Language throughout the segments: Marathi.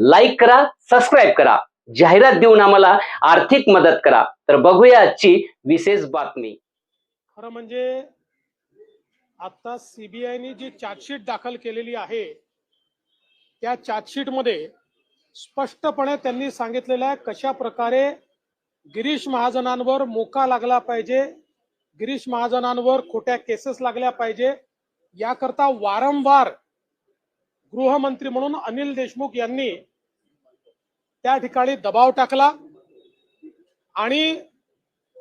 लाईक करा सबस्क्राईब करा. जाहिरात देऊन आम्हाला आर्थिक मदत करा. तर बघूया आजची विशेष बातमी. खरं म्हणजे आता सीबीआयने जी चार्जशीट दाखल केलेली आहे त्या चार्जशीटमध्ये स्पष्टपणे त्यांनी सांगितलेलं आहे कशा प्रकारे गिरीश महाजनांवर मोका लागला पाहिजे गिरीश महाजनांवर खोट्या केसेस लागल्या पाहिजे याकरता वारंवार गृहमंत्री म्हणून अनिल देशमुख यांनी त्या ठिकाणी दबाव टाकला आणि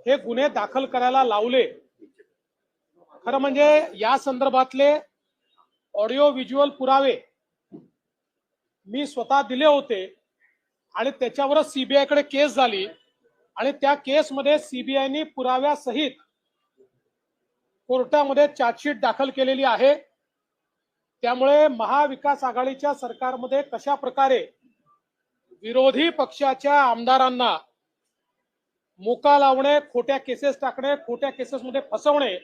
हे गुन्हे दाखल करायला लावले. खरं म्हणजे या संदर्भातले ऑडिओ व्हिज्युअल पुरावे मी स्वतः दिले होते आणि त्याच्यावरच सीबीआयकडे केस झाली आणि त्या केसमध्ये सीबीआयनी पुराव्यासहित कोर्टामध्ये चार्जशीट दाखल केलेली आहे. त्यामुळे महाविकास आघाडीच्या सरकारमध्ये कशा प्रकारे विरोधी पक्षाच्या आमदारांना मोका लावणे खोट्या केसेस टाकणे खोट्या केसेस मध्ये फसवणे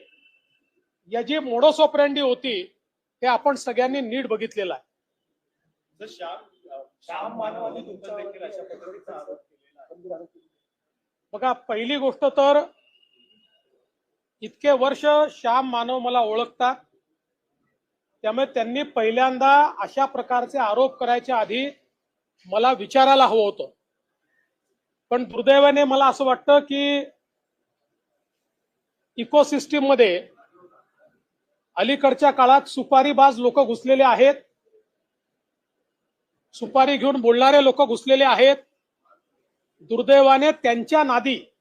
या जी मोडोस ऑपरेंडी होती हे आपण सगळ्यांनी नीट बघितलेलं आहे. बघा पहिली गोष्ट तर इतके वर्ष श्याम मानव मला ओळखतात. त्यामुळे त्यांनी पहिल्यांदा अशा प्रकारचे आरोप करायच्या आधी मला विचारायला हवं होतं. पण दुर्दैवाने मला असं वाटतं की इकोसिस्टीममध्ये अलीकडच्या काळात सुपारीबाज लोक घुसलेले आहेत. सुपारी घेऊन बोलणारे लोक घुसलेले आहेत. दुर्दैवाने त्यांच्या नादी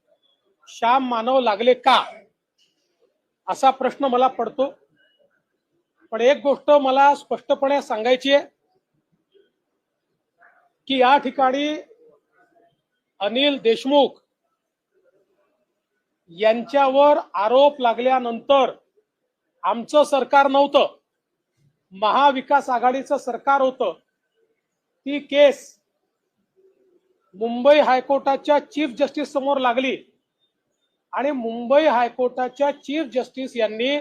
श्याम मानव लागले का? असा प्रश्न मला पडतो. पण एक गोष्ट मला स्पष्टपणे सांगायची आहे. की या ठिकाणी अनिल देशमुख यांच्यावर आरोप लागल्यानंतर आमचं सरकार नव्हतं. महाविकास आघाडीचं सरकार होतं. ती केस मुंबई हायकोर्टाच्या चीफ जस्टिस समोर लागली. आणि मुंबई हायकोर्टाच्या चीफ जस्टिस यांनी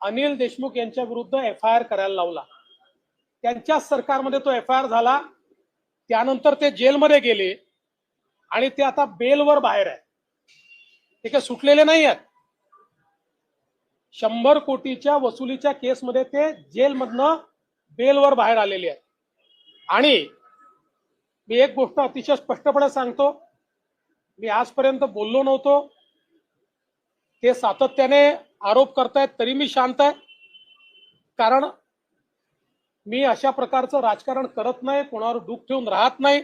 अनिल देशमुख यांच्या विरुद्ध एफ आय आर करायला लावला. त्यांच्याच सरकारमध्ये तो एफ आय आर झाला. त्यानंतर ते जेलमध्ये गेले आणि ते आता बेलवर बाहेर आहे ते काय सुटलेले नाही आहेत. शंभर कोटीच्या वसुलीच्या केसमध्ये ते जेलमधनं बेलवर बाहेर आलेले आहेत. आणि मी एक गोष्ट अतिशय स्पष्टपणे सांगतो. मी आजपर्यंत बोललो नव्हतो. ते सातत्याने आरोप करतायत तरी मी शांत आहे. कारण मी अशा प्रकारचं राजकारण करत नाही कोणावर डूक ठेवून राहत नाही.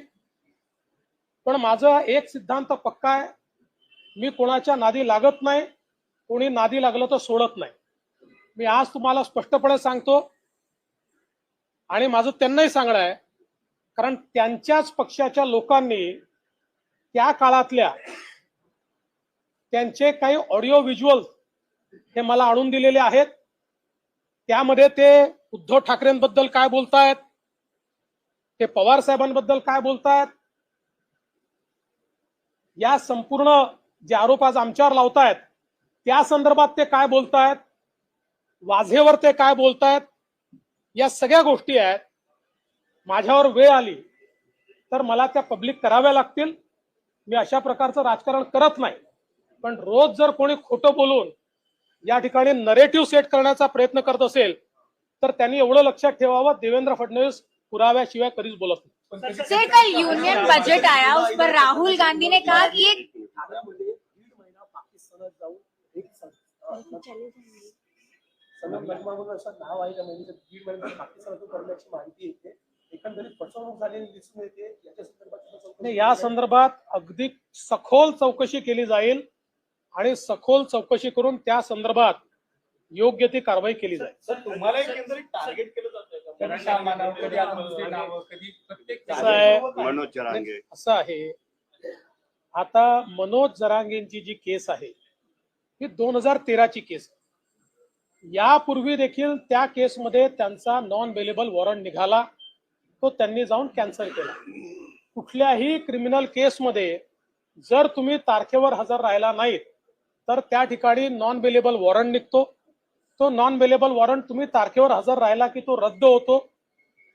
पण माझा एक सिद्धांत पक्का आहे मी कोणाच्या नादी लागत नाही कोणी नादी लागलं तर सोडत नाही. मी आज तुम्हाला स्पष्टपणे सांगतो आणि माझं त्यांनाही सांगणं आहे कारण त्यांच्याच पक्षाच्या लोकांनी त्या काळातल्या त्यांचे काही ऑडिओ व्हिज्युअल हे मला आणून दिलेले आहेत. त्यामध्ये ते उद्धव ठाकरेंबद्दल काय बोलतायत? ते पवार साहेबांबद्दल काय बोलतायत? या संपूर्ण जे आरोप आज आमच्यावर लावतायत त्या संदर्भात ते काय बोलतायत? वाझेवर ते काय बोलतायत? या सगळ्या गोष्टी आहेत. माझ्यावर वेळ आली तर मला त्या पब्लिक कराव्या लागतील. मी अशा प्रकारचं राजकारण करत नाही. पण रोज जर कोणी खोटं बोलून या ठिकाणी नरेटिव्ह सेट करण्याचा प्रयत्न करत असेल तर त्यांनी एवढं लक्षात ठेवावं देवेंद्र फडणवीस पुराव्याशिवाय कधीच बोलत नाही. सर कल यूनियन बजट आया उस पर राहुल गांधी ने कहा कि एक नाव आहे. माहिती येते. एकंदरीत फसवणूक झालेली दिसून येते. या संदर्भात अगदी सखोल चौकशी केली जाईल. आणि सखोल चौकशी करून त्या संदर्भात योग्य ती कारवाई केली जाईल. तुम्हाला टार्गेट केलं प्रत्येक कसं आहे? मनोज चरांगे असं आहे? आता मनोज जरांगेंची जी केस आहे ही दोन हजार तेराची केस आहे. यापूर्वी देखील त्या केसमध्ये त्यांचा नॉन बेलेबल वॉरंट निघाला. तो त्यांनी जाऊन कॅन्सल केला. कुठल्याही क्रिमिनल केसमध्ये जर तुम्ही तारखेवर हजर राहिला नाहीत तर त्या ठिकाणी नॉन बेलेबल वॉरंट निघतो. तो नॉन बेलेबल वॉरंट तुम्ही तारखेवर हजर राहिला की तो रद्द होतो.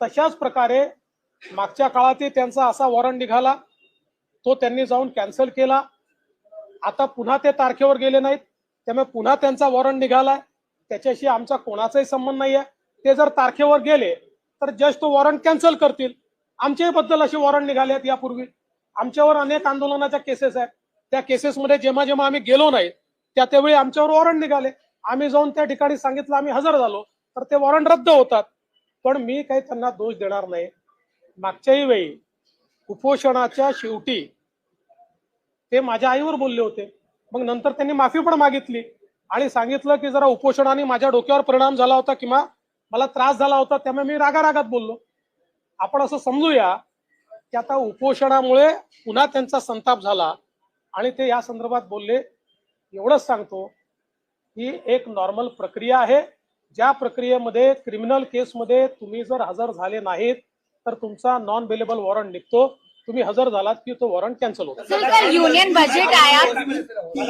तशाच प्रकारे मागच्या काळातही त्यांचा असा वॉरंट निघाला. तो त्यांनी जाऊन कॅन्सल केला. आता पुन्हा ते तारखेवर गेले नाहीत. त्यामुळे पुन्हा त्यांचा वॉरंट निघालाय त्याच्याशी आमचा कोणाचाही संबंध नाही आहे ते जर तारखेवर गेले तर जस्ट तो वॉरंट कॅन्सल करतील. आमच्याही बद्दल असे वॉरंट निघाले आहेत यापूर्वी. आमच्यावर अनेक आंदोलनाच्या केसेस आहेत. त्या केसेसमध्ये जेव्हा जेव्हा आम्ही गेलो नाही त्या त्यावेळी आमच्यावर वॉरंट निघाले. आम्ही जाऊन त्या ठिकाणी सांगितलं आम्ही हजर झालो. तर ते वॉरंट रद्द होतात. पण मी काही त्यांना दोष देणार नाही. मागच्याही वेळी उपोषणाच्या शेवटी ते माझ्या आईवर बोलले होते. मग नंतर त्यांनी माफी पण मागितली आणि सांगितलं की जरा उपोषणाने माझ्या डोक्यावर परिणाम झाला होता किंवा मला त्रास झाला होता त्यामुळे मी रागारागात बोललो. आपण असं समजूया की आता उपोषणामुळे पुन्हा त्यांचा संताप झाला आणि ते या संदर्भात बोलले एवढंच सांगतो ही एक नॉर्मल प्रक्रिया आहे. ज्या प्रक्रियेमध्ये क्रिमिनल केसमध्ये तुम्ही जर हजर झाले नाहीत तर तुमचा नॉन बेलेबल वॉरंट निघतो. तुम्ही हजर झालात की तो वॉरंट कॅन्सल होतो. यूनियन बजट आया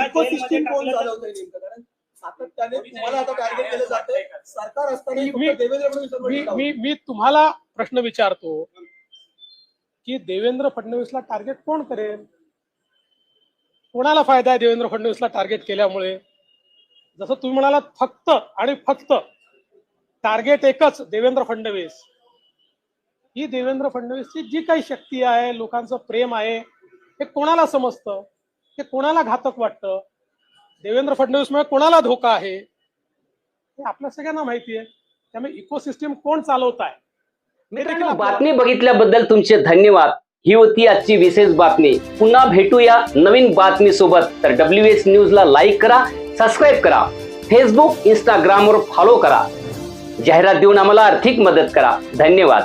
इकोसिस्टीम कोण चालवतंय नेमकं? कारण सातत्याने तुम्हाला आता टार्गेट केलं जातंय. सरकार असताना मी- देवेंद्र फडणवीस मी मी मी तुम्हाला प्रश्न विचारतो की देवेंद्र फडणवीसला टार्गेट कोण करेल? कोणाला फायदा आहे देवेंद्र फडणवीसला टार्गेट केल्यामुळे? जसं तुम्ही म्हणालात फक्त आणि फक्त टार्गेट एकच देवेंद्र फडणवीस. ही देवेंद्र फडणवीसची जी काही शक्ती आहे लोकांचं प्रेम आहे हे कोणाला समजतं? हे कोणाला घातक वाटतं? देवेंद्र फडणवीसमुळे कोणाला धोका आहे? हे आपल्या सगळ्यांना माहिती आहे. त्यामुळे इकोसिस्टीम कोण चालवत आहे बातमी बघितल्याबद्दल तुमचे धन्यवाद. ही होती आजची विशेष बातमी. पुन्हा भेटूया नवीन बातमी सोबत तर डब्ल्यू एस न्यूजला लाईक करा सबस्क्राईब करा. फेसबुक इंस्टाग्रामवर फॉलो करा. जाहिरात देऊन आम्हाला आर्थिक मदत करा. धन्यवाद.